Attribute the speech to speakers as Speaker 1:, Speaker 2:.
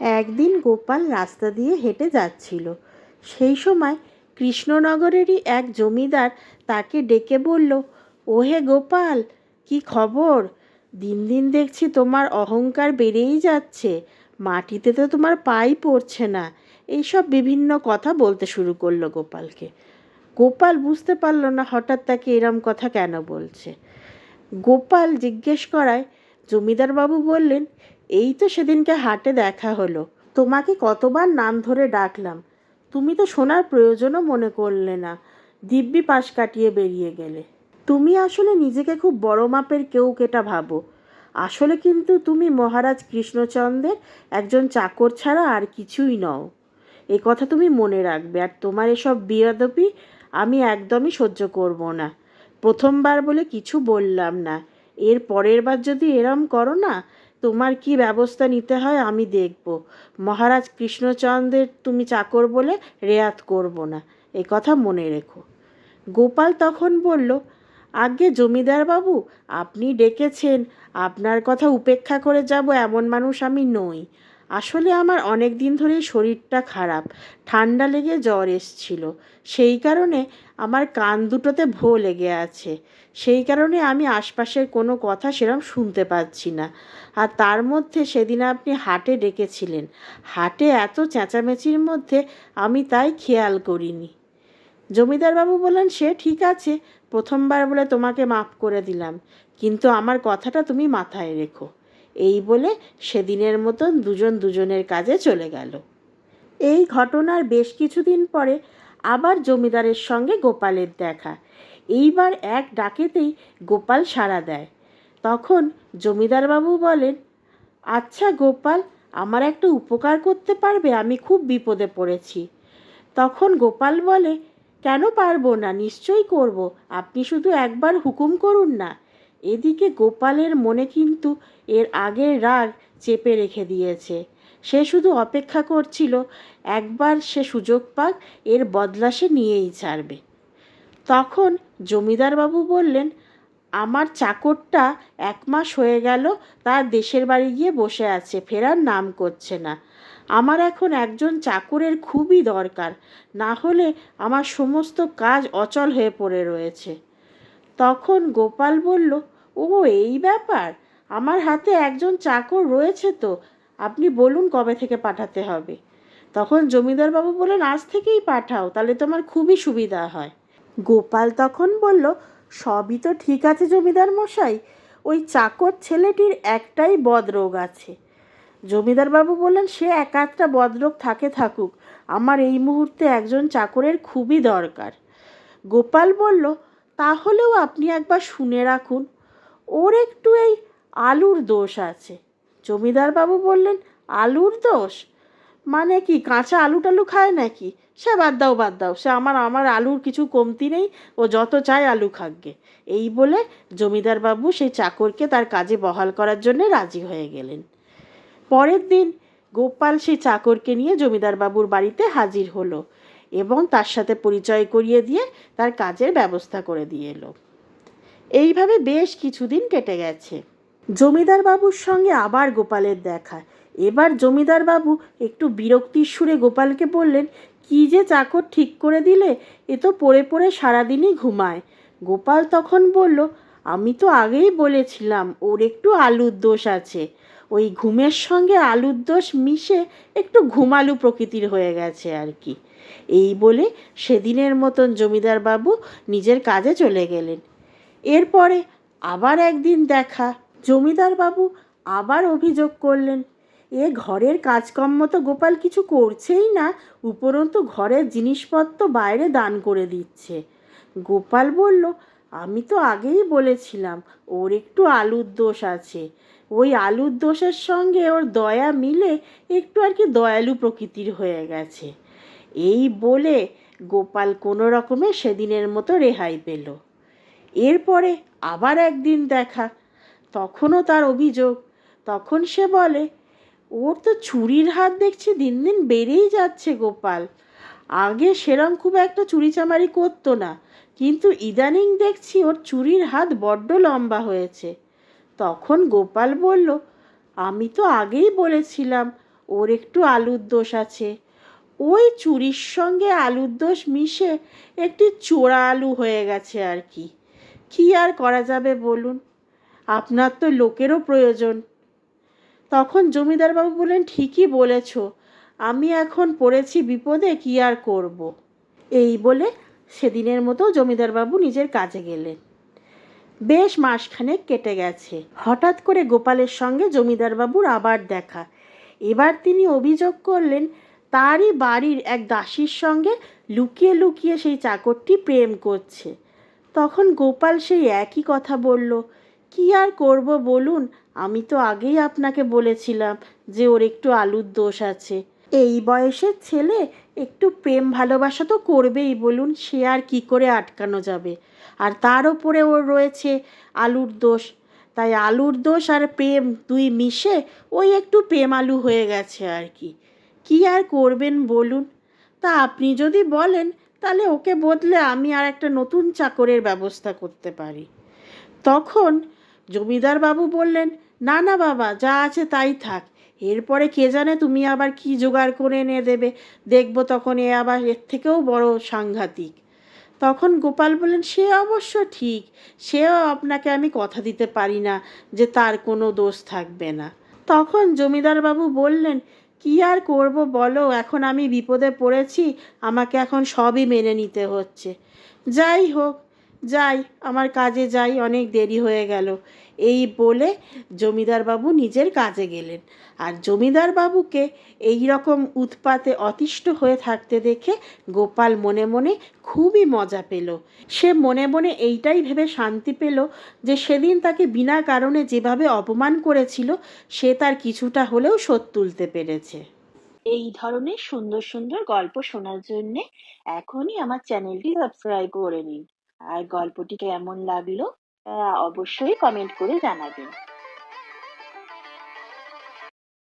Speaker 1: একদিন গোপাল রাস্তা দিয়ে হেঁটে যাচ্ছিল। সেই সময় কৃষ্ণনগরেরই এক জমিদার তাকে ডেকে বলল, ওহে গোপাল, কি খবর? দিন দিন দেখছি তোমার অহংকার বেড়েই যাচ্ছে। মাটিতে তো তোমার পাই পড়ছে না। এইসব বিভিন্ন কথা বলতে শুরু করল গোপালকে। গোপাল বুঝতে পারল না হঠাৎ তাকে এরম কথা কেন বলছে। গোপাল জিজ্ঞেস করায়, জমিদারবাবু বললেন এই তো সেদিনকে হাটে দেখা হলো। তোমাকে কতবার নাম ধরে ডাকলাম। তুমি তো শোনার প্রয়োজনও মনে করলে না। দিব্যি পাশ কাটিয়ে বেরিয়ে গেলে। তুমি আসলে নিজেকে খুব বড় মাপের কেউ কেটা ভাবো। আসলে কিন্তু তুমি মহারাজ কৃষ্ণচন্দ্রের একজন চাকর ছাড়া আর কিছুই নও। এ কথা তুমি মনে রাখবে, আর তোমার এসব বিয়াদপি আমি একদমই সহ্য করব না। প্রথমবার বলে কিছু বললাম না। এর পরের বার যদি এরম করো না তোমার কি ব্যবস্থা নিতে হয় আমি দেখব। মহারাজ কৃষ্ণচন্দ্রের তুমি চাকর বলে রেয়াত করব না, এ কথা মনে রেখো। গোপাল তখন বলল আগে জমিদার বাবু, আপনি ডেকেছেন, আপনার কথা উপেক্ষা করে যাব এমন মানুষ আমি নই। আসলে আমার অনেক দিন ধরেই শরীরটা খারাপ, ঠান্ডা লেগে জ্বর এসছিল। সেই কারণে আমার কান দুটোতে ভো লেগে আছে। সেই কারণে আমি আশপাশের কোনো কথা সেরম শুনতে পাচ্ছি না। আর তার মধ্যে সেদিন আপনি হাটে ডেকেছিলেন। হাটে এত চেঁচামেচির মধ্যে আমি তাই খেয়াল করিনি। জমিদারবাবু বললেন, সে ঠিক আছে, প্রথমবার বলে তোমাকে মাফ করে দিলাম। কিন্তু আমার কথাটা তুমি মাথায় রেখো। এই বলে সেদিনের মতন দুজন দুজনের কাজে চলে গেল। এই ঘটনার বেশ কিছুদিন পরে আবার জমিদারের সঙ্গে গোপালের দেখা। এইবার এক ডাকেতেই গোপাল সাড়া দেয়। তখন জমিদারবাবু বলেন আচ্ছা গোপাল, আমার একটা উপকার করতে পারবে, আমি খুব বিপদে পড়েছি। তখন গোপাল বলে, কেন পারব না, নিশ্চয়ই করব। আপনি শুধু একবার হুকুম করুন না। এদিকে গোপালের মনে কিন্তু এর আগের রাগ চেপে রেখে দিয়েছে। সে শুধু অপেক্ষা করছিল, একবার সে সুযোগ পাক, এর বদলা সে নিয়েই ছাড়বে। তখন জমিদারবাবু বললেন, আমার চাকরটা এক মাস হয়ে গেল তার দেশের বাড়ি গিয়ে বসে আছে, ফেরার নাম করছে না। আমার এখন একজন চাকরের খুবই দরকার, না হলে আমার সমস্ত কাজ অচল হয়ে পড়ে রয়েছে। তখন গোপাল বলল ও, এই ব্যাপার? আমার হাতে একজন চাকর রয়েছে তো, আপনি বলুন কবে থেকে পাঠাতে হবে। তখন জমিদারবাবু বললেন, আজ থেকেই পাঠাও, তাহলে তোমার খুবই সুবিধা হয়। গোপাল তখন বলল, সবই তো ঠিক আছে জমিদার মশাই, ওই চাকর ছেলেটির একটাই বদরোগ আছে। জমিদারবাবু বললেন, সে এক আধটা বদরোগ থাকে থাকুক, আমার এই মুহূর্তে একজন চাকরের খুবই দরকার। গোপাল বলল, তাহলেও আপনি একবার শুনে রাখুন ওর একটু এই আলুর দোষ আছে। জমিদারবাবু বললেন, আলুর দোষ? মানে কি, কাঁচা আলু টালু খায় নাকি? সে বাদ দাও বাদ দাও, সে আমার আমার আলুর কিছু কমতি নেই, ও যত চায় আলু খাকগে। এই বলে জমিদারবাবু সেই চাকরকে তার কাজে বহাল করার জন্য রাজি হয়ে গেলেন। পরের দিন গোপাল সেই চাকরকে নিয়ে জমিদারবাবুর বাড়িতে হাজির হলো এবং তার সাথে পরিচয় করিয়ে দিয়ে তার কাজের ব্যবস্থা করে দিয়ে এলো। এইভাবে বেশ কিছুদিন কেটে গেছে। জমিদার বাবুর সঙ্গে আবার গোপালের দেখা। এবার জমিদার বাবু একটু বিরক্তির সুরে গোপালকে বললেন, কি যে চাকর ঠিক করে দিলে, এ তো পড়ে পড়ে সারাদিনই ঘুমায়। গোপাল তখন বলল, আমি তো আগেই বলেছিলাম, ওর একটু আলুর দোষ আছে। ওই ঘুমের সঙ্গে আলুর দোষ মিশে একটু ঘুমালু প্রকৃতির হয়ে গেছে আর কি। এই বলে সেদিনের মতন জমিদার বাবু নিজের কাজে চলে গেলেন। এরপরে আবার একদিন দেখা। জমিদার বাবু আবার অভিযোগ করলেন, এ ঘরের কাজকর্ম তো গোপাল কিছু করছেই না, উপরন্তু ঘরের জিনিসপত্র বাইরে দান করে দিচ্ছে। গোপাল বলল, আমি তো আগেই বলেছিলাম, ওর একটু আলুর দোষ আছে। ওই আলুর দোষের সঙ্গে ওর দয়া মিলে একটু আর কি দয়ালু প্রকৃতির হয়ে গেছে। এই বলে গোপাল কোনো রকমে সেদিনের মতো রেহাই পেল। এরপরে আবার একদিন দেখা। তখনও তার অভিযোগ। তখন সে বলে, ওর তো চুরির হাত দেখছি, দিন দিন বেড়েই যাচ্ছে গোপাল। আগে সেরম খুব একটা চুরিচামারি করতো না, কিন্তু ইদানিং দেখছি ওর চুরির হাত বড্ড লম্বা হয়েছে। তখন গোপাল বলল, আমি তো আগেই বলেছিলাম, ওর একটু আলুর দোষ আছে। ওই চুরির সঙ্গে আলুর দোষ মিশে একটি চোরা আলু হয়ে গেছে আর কি। কী আর করা যাবে বলুন? আপনার তো লোকেরও প্রয়োজন। তখন জমিদারবাবু বললেন, ঠিকই বলেছ। আমি এখন পড়েছি বিপদে, কি আর করব। এই বলে সেদিনের মতো জমিদারবাবু নিজের কাজে গেলেন। বেশ মাসখানেক কেটে গেছে। হঠাৎ করে গোপালের সঙ্গে জমিদারবাবুর আবার দেখা। এবার তিনি অভিযোগ করলেন, তারই বাড়ির এক দাসীর সঙ্গে লুকিয়ে লুকিয়ে সেই চাকরটি প্রেম করছে। তখন গোপাল সেই একই কথা বলল, কি আর করব বলুন, আমি তো আগেই আপনাকে বলেছিলাম যে ওর একটু আলুর দোষ আছে। এই বয়সের ছেলে একটু প্রেম ভালোবাসা তো করবেই বলুন, সে আর কি করে আটকানো যাবে? আর তার ওপরে ওর রয়েছে আলুর দোষ। তাই আলুর দোষ আর প্রেম দুই মিশে ওই একটু প্রেম আলু হয়ে গেছে আর কি। কি আর করবেন বলুন? তা আপনি যদি বলেন তাহলে ওকে বদলে আমি আর একটা নতুন চাকরের ব্যবস্থা করতে পারি। তখন জমিদার বাবু বললেন, না না বাবা, যা আছে তাই থাক। এরপরে কে জানে তুমি আবার কি জোগাড় করে এনে দেবে। দেখব তখন এ আবার এর থেকেও বড় সাংঘাতিক। তখন গোপাল বললেন, সে অবশ্য ঠিক। সেও আপনাকে আমি কথা দিতে পারি না যে তার কোনো দোষ থাকবে না। তখন জমিদার বাবু বললেন কি আর করব বলো? এখন আমি বিপদে পড়েছি, আমাকে এখন সবই মেনে নিতে হচ্ছে। যাই হোক যাই, আমার কাজে যাই, অনেক দেরি হয়ে গেল। এই বলে জমিদারবাবু নিজের কাজে গেলেন। আর জমিদারবাবুকে এই রকম উৎপাতে অতিষ্ঠ হয়ে থাকতে দেখে গোপাল মনে মনে খুবই মজা পেল। সে মনে মনে এইটাই ভেবে শান্তি পেল যে সেদিন তাকে বিনা কারণে যেভাবে অপমান করেছিল, সে তার কিছুটা হলেও শোধ তুলতে পেরেছে। এই ধরনের সুন্দর সুন্দর গল্প শোনার জন্যে এখনই আমার চ্যানেলটি সাবস্ক্রাইব করে নিন। আর গল্পটি কেমন লাগল অবশ্যই কমেন্ট করে জানাবেন।